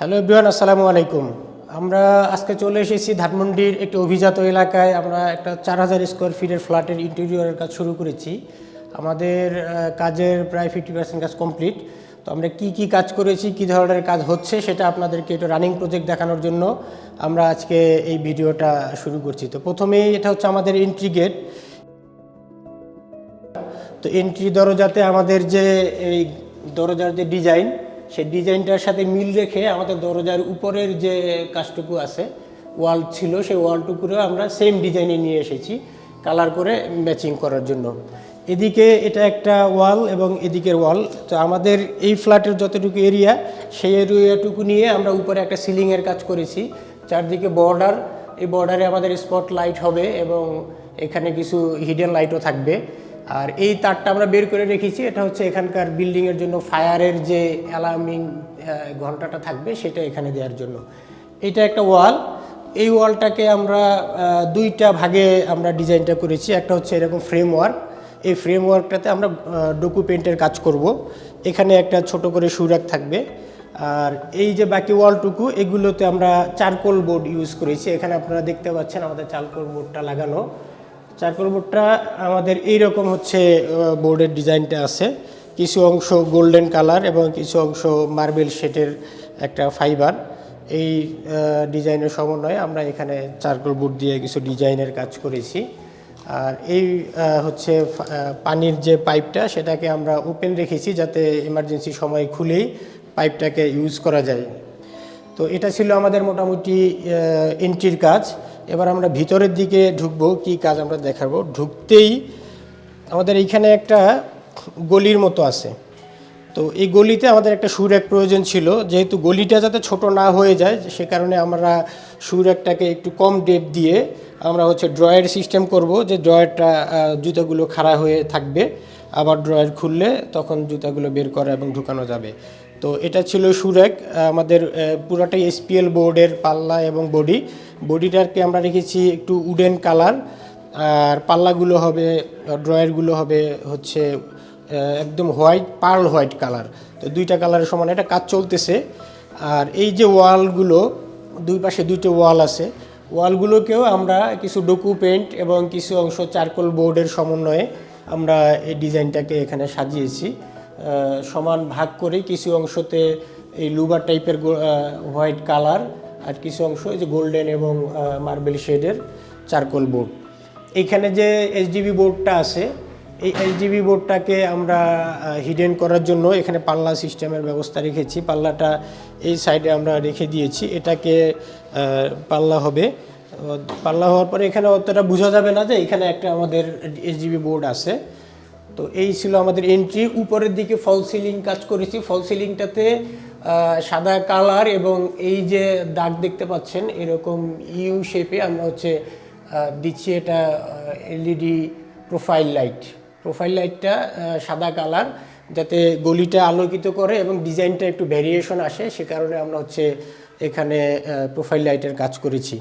Hello বিহান আসসালামু আলাইকুম। আমরা আজকে চলে এসেছি ধানমন্ডির একটি অভিজাত এলাকায়। আমরা একটা চার হাজার স্কোয়ার ফিটের ফ্ল্যাটের ইন্টেরিয়রের কাজ শুরু করেছি। আমাদের কাজের প্রায় ফিফটি পার্সেন্ট কাজ কমপ্লিট তো আমরা কি কি কাজ করেছি, কি ধরনের কাজ হচ্ছে, সেটা আপনাদেরকে একটু রানিং প্রজেক্ট দেখানোর জন্য আমরা আজকে এই ভিডিওটা শুরু করছি। তো প্রথমেই এটা হচ্ছে আমাদের এন্ট্রি গেট তো এন্ট্রি দরজাতে আমাদের যে এই দরজার যে ডিজাইন সেই ডিজাইনটার সাথে মিল রেখে আমাদের দরজার উপরের যে কাজটুকু আছে, ওয়াল ছিল, সেই ওয়ালটুকুরও আমরা সেম ডিজাইনে নিয়ে এসেছি কালার করে ম্যাচিং করার জন্য। এদিকে এটা একটা ওয়াল এবং এদিকের ওয়াল। তো আমাদের এই ফ্ল্যাটের যতটুকু এরিয়া সেই এরিয়াটুকু নিয়ে আমরা উপরে একটা সিলিংয়ের কাজ করেছি। চারদিকে বর্ডার এই বর্ডারে আমাদের স্পট লাইট হবে এবং এখানে কিছু হিডেন লাইটও থাকবে। আর এই তারটা আমরা বের করে রেখেছি, এটা হচ্ছে এখানকার বিল্ডিংয়ের জন্য ফায়ারের যে অ্যালার্মিং ঘন্টাটা থাকবে সেটা এখানে দেওয়ার জন্য। এটা একটা ওয়াল এই ওয়ালটাকে আমরা দুইটা ভাগে আমরা ডিজাইনটা করেছি। একটা হচ্ছে এরকম ফ্রেমওয়ার্ক এই ফ্রেমওয়ার্কটাতে আমরা ডোকু পেন্টের কাজ করব। এখানে একটা ছোট করে সুরাক থাকবে। আর এই যে বাকি ওয়ালটুকু এগুলোতে আমরা চারকোল বোর্ড ইউজ করেছি। এখানে আপনারা দেখতে পাচ্ছেন আমাদের চারকোল বোর্ডটা লাগানো। চারকোল বোর্ডটা আমাদের এই রকম হচ্ছে বোর্ডের ডিজাইনটা আছে। কিছু অংশ গোল্ডেন কালার এবং কিছু অংশ মার্বেল শেটের একটা ফাইবার। এই ডিজাইনের সমন্বয়ে আমরা এখানে চারকোল বোর্ড দিয়ে কিছু ডিজাইনের কাজ করেছি। আর এই হচ্ছে পানির যে পাইপটা, সেটাকে আমরা ওপেন রেখেছি যাতে এমার্জেন্সি সময় খুলেই পাইপটাকে ইউজ করা যায়। তো এটা ছিল আমাদের মোটামুটি এন্ট্রির কাজ। এবার আমরা ভিতরের দিকে ঢুকবো, কি কাজ আমরা দেখাবো? ঢুকতেই আমাদের এইখানে একটা গলির মতো আছে। তো এই গলিতে আমাদের একটা সুরেক প্রয়োজন ছিল, যেহেতু গলিটা যাতে ছোট না হয়ে যায়, সে কারণে আমরা সুরেকটাকে একটু কম ডেপ দিয়ে আমরা হচ্ছে ড্রয়ের সিস্টেম করব, যে ড্রয়ারটা জুতাগুলো খাড়া হয়ে থাকবে। আবার ড্রয়ার খুললে তখন জুতাগুলো বের করা এবং ঢুকানো যাবে। তো এটা ছিল সুরেক আমাদের পুরাটাই এসপিএল বোর্ডের পাল্লা এবং বডি। বডিটাকে আমরা রেখেছি একটু উডেন কালার, আর পাল্লাগুলো হবে, ড্রয়ারগুলো হবে হচ্ছে একদম হোয়াইট, পার্ল হোয়াইট কালার। তো দুইটা কালারের সমান, এটা কাজ চলতেছে। আর এই যে ওয়ালগুলো, দুই পাশে দুইটা ওয়াল আছে। ওয়ালগুলোকেও আমরা কিছু ডোকু পেন্ট এবং কিছু অংশ চারকোল বোর্ডের সমন্বয়ে আমরা এই ডিজাইনটাকে এখানে সাজিয়েছি। সমান ভাগ করে কিছু অংশতে এই লুবার টাইপের হোয়াইট কালার আর কিছু অংশ এই যে গোল্ডেন এবং মার্বেল শেডের চারকোল বোর্ড। এইখানে যে এইচডিবি বোর্ডটা আছে, এই এইচডিবি বোর্ডটাকে আমরা হিডেন করার জন্য এখানে পাল্লা সিস্টেমের ব্যবস্থা রেখেছি। পাল্লাটা এই সাইডে আমরা রেখে দিয়েছি। এটাকে পাল্লা হবে। পাল্লা হওয়ার পরে এখানে অতটা বোঝা যাবে না যে এখানে একটা আমাদের এইচডিবি বোর্ড আছে। তো এই ছিল আমাদের এন্ট্রি উপরের দিকে ফল সিলিং কাজ করেছি। ফল সিলিংটাতে সাদা কালার এবং এই যে দাগ দেখতে পাচ্ছেন, এরকম ইউ শেপে আমরা হচ্ছে দিচ্ছি এটা এলইডি প্রোফাইল লাইট প্রোফাইল লাইটটা সাদা কালার যাতে গলিটা আলোকিত করে এবং ডিজাইনটা একটু ভ্যারিয়েশন আসে, সে কারণে আমরা হচ্ছে এখানে প্রোফাইল লাইটের কাজ করেছি।